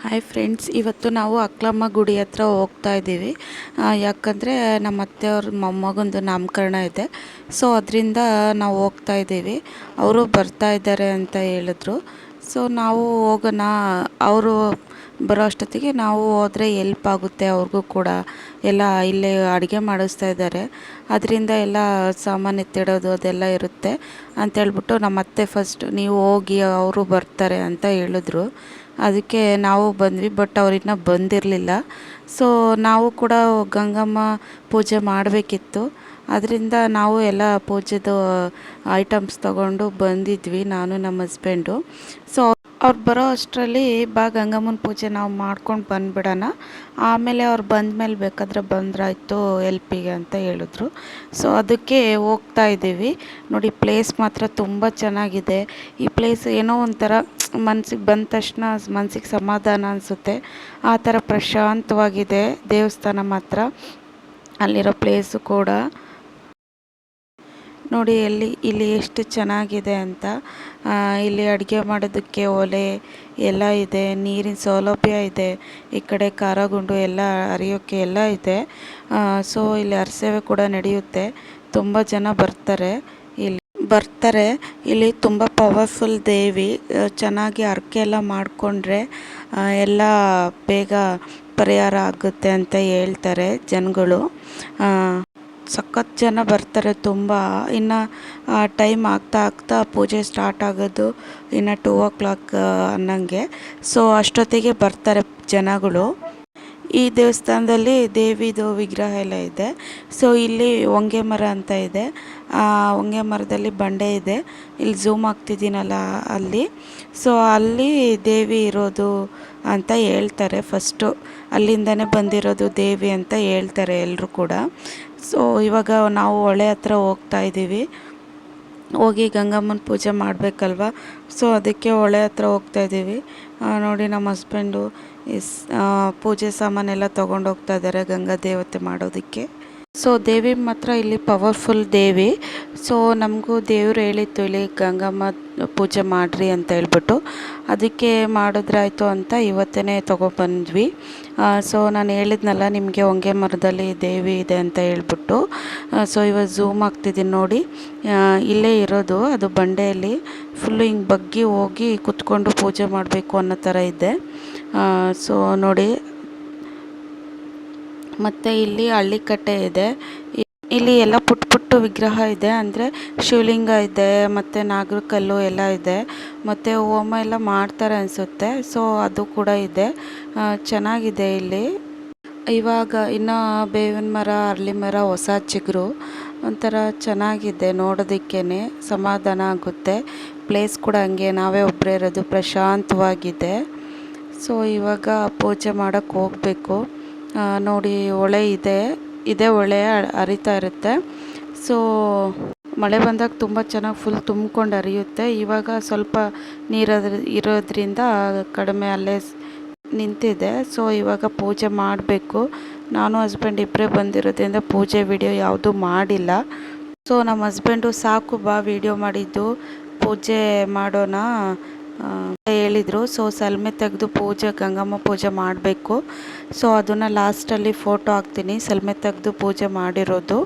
Hi friends ಇವತ್ತು ನಾವು ಅಕ್ಲಮ್ಮ ಗುಡಿ ಹತ್ರ ಹೋಗ್ತಾ ಇದ್ದೀವಿ. ಯಾಕಂದರೆ ನಮ್ಮ ಅತ್ತೆಯವ್ರ ಮೊಮ್ಮಗೊಂದು ನಾಮಕರಣ ಇದೆ. ಸೊ ಅದರಿಂದ ನಾವು ಹೋಗ್ತಾ ಇದ್ದೀವಿ. ಅವರು ಬರ್ತಾ ಇದ್ದಾರೆ ಅಂತ ಹೇಳಿದ್ರು. ಸೊ ನಾವು ಹೋಗೋಣ. ಅವರು ಬರೋ ಅಷ್ಟೊತ್ತಿಗೆ ನಾವು ಹೋದರೆ ಎಲ್ಪ್ ಆಗುತ್ತೆ ಅವ್ರಿಗೂ ಕೂಡ. ಎಲ್ಲ ಇಲ್ಲೇ ಅಡುಗೆ ಮಾಡಿಸ್ತಾ ಇದ್ದಾರೆ. ಅದರಿಂದ ಎಲ್ಲ ಸಾಮಾನು ಎತ್ತಿಡೋದು ಅದೆಲ್ಲ ಇರುತ್ತೆ. ಅಂತೇಳ್ಬಿಟ್ಟು ನಮ್ಮ ಅತ್ತೆ ಫಸ್ಟ್ ನೀವು ಹೋಗಿ ಅವರು ಬರ್ತಾರೆ ಅಂತ ಹೇಳಿದ್ರು. ಅದಕ್ಕೆ ನಾವು ಬಂದ್ವಿ ಬಟ್ ಅವ್ರಿನ್ನ ಬಂದಿರಲಿಲ್ಲ. ಸೊ ನಾವು ಕೂಡ ಗಂಗಮ್ಮ ಪೂಜೆ ಮಾಡಬೇಕಿತ್ತು. ಅದರಿಂದ ನಾವು ಎಲ್ಲ ಪೂಜೆದು ಐಟಮ್ಸ್ ತಗೊಂಡು ಬಂದಿದ್ವಿ, ನಾನು ನಮ್ಮ ಹಸ್ಬೆಂಡು ಸೊ ಅವ್ರು ಬರೋ ಅಷ್ಟರಲ್ಲಿ ಬಾ ಗಂಗಮ್ಮನ ಪೂಜೆ ನಾವು ಮಾಡ್ಕೊಂಡು ಬಂದುಬಿಡೋಣ. ಆಮೇಲೆ ಅವ್ರು ಬಂದಮೇಲೆ ಬೇಕಾದರೆ ಬಂದ್ರಾಯ್ತು ಎಲ್ಪಿಗೆ ಅಂತ ಹೇಳಿದ್ರು. ಸೊ ಅದಕ್ಕೆ ಹೋಗ್ತಾ ಇದ್ದೀವಿ. ನೋಡಿ ಪ್ಲೇಸ್ ಮಾತ್ರ ತುಂಬ ಚೆನ್ನಾಗಿದೆ. ಈ ಪ್ಲೇಸ್ ಏನೋ ಒಂಥರ ಮನ್ಸಿಗೆ ಬಂದ ತಕ್ಷಣ ಮನ್ಸಿಗೆ ಸಮಾಧಾನ ಅನಿಸುತ್ತೆ. ಆ ಥರ ಪ್ರಶಾಂತವಾಗಿದೆ ದೇವಸ್ಥಾನ ಮಾತ್ರ. ಅಲ್ಲಿರೋ ಪ್ಲೇಸು ಕೂಡ. ನೋಡಿ, ಎಲ್ಲಿ, ಇಲ್ಲಿ ಎಷ್ಟು ಚೆನ್ನಾಗಿದೆ ಅಂತ. ಇಲ್ಲಿ ಅಡುಗೆ ಮಾಡೋದಕ್ಕೆ ಒಲೆ ಎಲ್ಲ ಇದೆ, ನೀರಿನ ಸೌಲಭ್ಯ ಇದೆ, ಈ ಕಡೆ ಖಾರಗುಂಡು ಎಲ್ಲ ಹರಿಯೋಕ್ಕೆ ಎಲ್ಲ ಇದೆ. ಸೊ ಇಲ್ಲಿ ಅರಸೇವೆ ಕೂಡ ನಡೆಯುತ್ತೆ. ತುಂಬ ಜನ ಬರ್ತಾರೆ ಇಲ್ಲಿ. ಬರ್ತಾರೆ, ಇಲ್ಲಿ ತುಂಬ ಪವರ್ಫುಲ್ ದೇವಿ ಚೆನ್ನಾಗಿ ಹರಕೆ ಎಲ್ಲ ಮಾಡಿಕೊಂಡ್ರೆ ಎಲ್ಲ ಬೇಗ ಪರಿಹಾರ ಆಗುತ್ತೆ ಅಂತ ಹೇಳ್ತಾರೆ ಜನಗಳು. ಸಖತ್ ಜನ ಬರ್ತಾರೆ ತುಂಬ. ಇನ್ನು ಟೈಮ್ ಆಗ್ತಾ ಆಗ್ತಾ ಪೂಜೆ ಸ್ಟಾರ್ಟ್ ಆಗೋದು ಇನ್ನು ಟೂ ಓ ಕ್ಲಾಕ್ ಅನ್ನಂಗೆ. ಸೊ ಅಷ್ಟೊತ್ತಿಗೆ ಬರ್ತಾರೆ ಜನಗಳು. ಈ ದೇವಸ್ಥಾನದಲ್ಲಿ ದೇವಿದು ವಿಗ್ರಹ ಎಲ್ಲ ಇದೆ. ಸೊ ಇಲ್ಲಿ ಹೊಂಗೆ ಮರ ಅಂತ ಇದೆ. ಹೊಂಗೆ ಮರದಲ್ಲಿ ಬಂಡೆ ಇದೆ. ಇಲ್ಲಿ ಝೂಮ್ ಆಗ್ತಿದ್ದೀನಲ್ಲ ಅಲ್ಲಿ. ಸೊ ಅಲ್ಲಿ ದೇವಿ ಇರೋದು ಅಂತ ಹೇಳ್ತಾರೆ ಫಸ್ಟು. ಅಲ್ಲಿಂದನೇ ಬಂದಿರೋದು ದೇವಿ ಅಂತ ಹೇಳ್ತಾರೆ ಎಲ್ಲರೂ ಕೂಡ. ಸೊ ಇವಾಗ ನಾವು ಹೊಳೆ ಹತ್ರ ಹೋಗ್ತಾ ಇದ್ದೀವಿ. ಹೋಗಿ ಗಂಗಮ್ಮನ ಪೂಜೆ ಮಾಡಬೇಕಲ್ವ? ಸೊ ಅದಕ್ಕೆ ಹೊಳೆ ಹತ್ರ ಹೋಗ್ತಾ ಇದ್ದೀವಿ. ನೋಡಿ ನಮ್ಮ ಹಸ್ಬೆಂಡು ಇಸ್ ಪೂಜೆ ಸಾಮಾನೆಲ್ಲ ತೊಗೊಂಡು ಹೋಗ್ತಾ ಇದ್ದಾರೆ ಗಂಗಾ ದೇವತೆ ಮಾಡೋದಕ್ಕೆ. ಸೊ ದೇವಿ ಮಾತ್ರ ಇಲ್ಲಿ ಪವರ್ಫುಲ್ ದೇವಿ. ಸೊ ನಮಗೂ ದೇವರು ಹೇಳಿತ್ತು ಇಲ್ಲಿ ಗಂಗಮ್ಮ ಪೂಜೆ ಮಾಡಿರಿ ಅಂತ ಹೇಳ್ಬಿಟ್ಟು. ಅದಕ್ಕೆ ಮಾಡಿದ್ರಾಯ್ತು ಅಂತ ಇವತ್ತೇ ತೊಗೊಬಂದ್ವಿ ಸೊ ನಾನು ಹೇಳಿದ್ನಲ್ಲ, ನಿಮಗೆ ಹೊಂಗೆ ಮರದಲ್ಲಿ ದೇವಿ ಇದೆ ಅಂತ ಹೇಳ್ಬಿಟ್ಟು. ಸೊ ಇವತ್ತು ಝೂಮ್ ಆಗ್ತಿದ್ದೀನಿ ನೋಡಿ. ಇಲ್ಲೇ ಇರೋದು, ಅದು ಬಂಡೆಯಲ್ಲಿ. ಫುಲ್ಲು ಹಿಂಗೆ ಬಗ್ಗಿ ಹೋಗಿ ಕುತ್ಕೊಂಡು ಪೂಜೆ ಮಾಡಬೇಕು ಅನ್ನೋ ಥರ ಇದೆ. ಸೊ ನೋಡಿ. ಮತ್ತು ಇಲ್ಲಿ ಹಳ್ಳಿಕಟ್ಟೆ ಇದೆ. ಇಲ್ಲಿ ಎಲ್ಲ ಪುಟ್ಟ ಪುಟ್ಟ ವಿಗ್ರಹ ಇದೆ. ಅಂದರೆ ಶಿವಲಿಂಗ ಇದೆ, ಮತ್ತು ನಾಗರಕಲ್ಲು ಎಲ್ಲ ಇದೆ. ಮತ್ತು ಹೋಮ ಎಲ್ಲ ಮಾಡ್ತಾರೆ ಅನಿಸುತ್ತೆ. ಸೊ ಅದು ಕೂಡ ಇದೆ. ಚೆನ್ನಾಗಿದೆ ಇಲ್ಲಿ. ಇವಾಗ ಇನ್ನು ಬೇವಿನ ಮರ ಅರಳಿ ಮರ, ಹೊಸ ಚಿಗುರು ಒಂಥರ ಚೆನ್ನಾಗಿದೆ ನೋಡೋದಕ್ಕೇ ಸಮಾಧಾನ ಆಗುತ್ತೆ. ಪ್ಲೇಸ್ ಕೂಡ ಹಂಗೆ ನಾವೇ ಒಬ್ಬರೇ ಇರೋದು. ಪ್ರಶಾಂತವಾಗಿದೆ. ಸೊ ಇವಾಗ ಪೂಜೆ ಮಾಡೋಕ್ಕೆ ಹೋಗಬೇಕು. ನೋಡಿ ಹೊಳೆ ಇದೆ, ಇದೇ ಹೊಳೆ ಹರಿತಾ ಇರುತ್ತೆ. ಸೊ ಮಳೆ ಬಂದಾಗ ತುಂಬ ಚೆನ್ನಾಗಿ ಫುಲ್ ತುಂಬ್ಕೊಂಡು ಹರಿಯುತ್ತೆ ಇವಾಗ ಸ್ವಲ್ಪ ನೀರದ್ರ ಇರೋದ್ರಿಂದ ಕಡಿಮೆ ಅಲ್ಲೇ ನಿಂತಿದೆ. ಸೊ ಇವಾಗ ಪೂಜೆ ಮಾಡಬೇಕು. ನಾನು ಹಸ್ಬೆಂಡ್ ಇಬ್ಬರೇ ಬಂದಿರೋದ್ರಿಂದ ಪೂಜೆ ವಿಡಿಯೋ ಯಾವುದೂ ಮಾಡಿಲ್ಲ. ಸೊ ನಮ್ಮ ಹಸ್ಬೆಂಡು ಸಾಕು ಬಾ ವಿಡಿಯೋ ಮಾಡಿದ್ದು. ಪೂಜೆ ಮಾಡೋಣ. ಹೇಳಿದರು. ಸೊ ಸಲ್ಮೆ ತೆಗೆದು ಪೂಜೆ, ಗಂಗಮ್ಮ ಪೂಜೆ ಮಾಡಬೇಕು. ಸೊ ಅದನ್ನು ಲಾಸ್ಟಲ್ಲಿ ಫೋಟೋ ಹಾಕ್ತೀನಿ. ಸಲ್ಮೆ ತೆಗೆದು ಪೂಜೆ ಮಾಡಿರೋದು.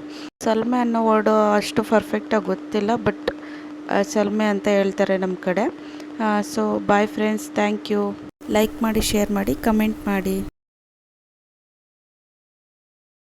ಸಲ್ಮೆ ಅನ್ನೋ ವರ್ಡು ಅಷ್ಟು ಪರ್ಫೆಕ್ಟಾಗಿ ಗೊತ್ತಿಲ್ಲ ಬಟ್ ಸಲ್ಮೆ ಅಂತ ಹೇಳ್ತಾರೆ ನಮ್ಮ ಕಡೆ. So bye friends thank you like ಮಾಡಿ ಶೇರ್ ಮಾಡಿ ಕಮೆಂಟ್ ಮಾಡಿ.